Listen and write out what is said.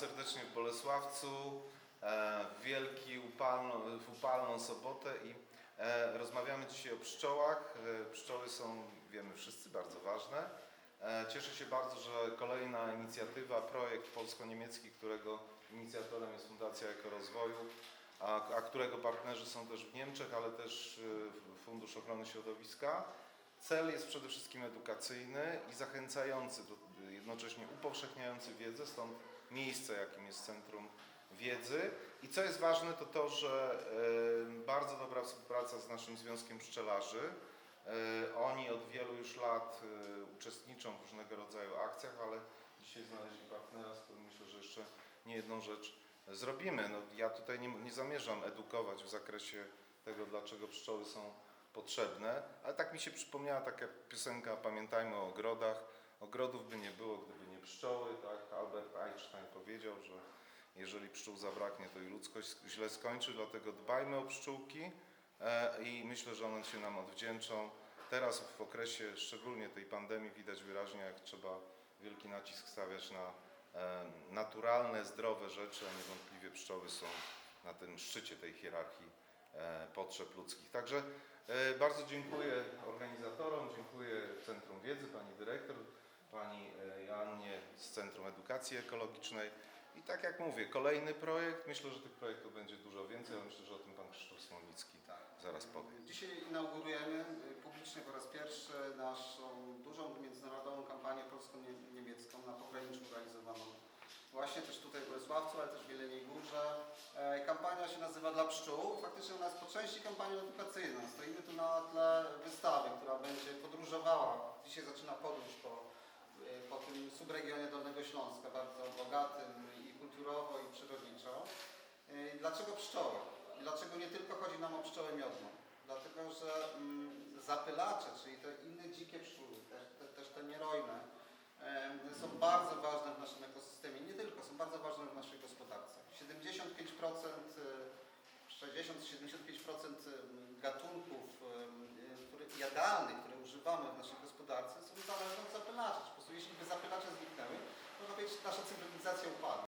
serdecznie w Bolesławcu, e, w wielki upalną, w upalną sobotę i e, rozmawiamy dzisiaj o pszczołach. E, Pszczoły są, wiemy wszyscy, bardzo ważne. Cieszę się bardzo, że kolejna inicjatywa, projekt polsko-niemiecki, którego inicjatorem jest Fundacja Ekorozwoju, a, a którego partnerzy są też w Niemczech, ale też Fundusz Ochrony Środowiska. Cel jest przede wszystkim edukacyjny i zachęcający, jednocześnie upowszechniający wiedzę, stąd miejsce, jakim jest Centrum Wiedzy. I co jest ważne, to to, że bardzo dobra współpraca z naszym Związkiem Pszczelarzy. E, Oni od wielu już lat e, uczestniczą w różnego rodzaju akcjach, ale dzisiaj znaleźli partnera, z którym myślę, że jeszcze nie jedną rzecz zrobimy. No, ja tutaj nie, nie zamierzam edukować w zakresie tego, dlaczego pszczoły są potrzebne, ale tak mi się przypomniała taka piosenka Pamiętajmy o ogrodach. Ogrodów by nie było, gdyby nie pszczoły, tak? Albert Einstein powiedział, że jeżeli pszczół zabraknie, to i ludzkość źle skończy, dlatego dbajmy o pszczółki e, i myślę, że one się nam odwdzięczą. Teraz w okresie szczególnie tej pandemii widać wyraźnie, jak trzeba wielki nacisk stawiać na e, naturalne, zdrowe rzeczy, a niewątpliwie pszczoły są na tym szczycie tej hierarchii potrzeb ludzkich. Także e, bardzo dziękuję organizatorom, dziękuję Centrum Wiedzy, pani dyrektor, pani e, Joannie z Centrum Edukacji Ekologicznej. I tak jak mówię, kolejny projekt, myślę, że tych projektów będzie dużo więcej, ale myślę, że o tym pan Krzysztof Smolnicki zaraz powie. Dzisiaj inaugurujemy y, publicznie po raz pierwszy naszą dużą międzynarodową kampanię polsko-niemiecką na pograniczu realizowaną właśnie też tutaj w Bolesławcu, ale też w Jeleniej Górze. E, Kampania się nazywa Dla Pszczół. Faktycznie ona jest po części kampanią edukacyjną. Stoimy tu na tle wystawy, która będzie podróżowała. Dzisiaj zaczyna podróż po, y, po tym subregionie Dolnego Śląska, bardzo bogatym i kulturowo i przyrodniczo. Y, Dlaczego pszczoły? Dlaczego nie tylko chodzi nam o pszczołę miodną? Dlatego, że mm, zapylacze, czyli te inne dzikie pszczóły, też te, też te nierojne, 70-75% gatunków które, jadalnych, które używamy w naszej gospodarce, są zależne od zapylaczy. Po prostu jeśli by zapylacze zniknęły, można powiedzieć, nasza cywilizacja upadła.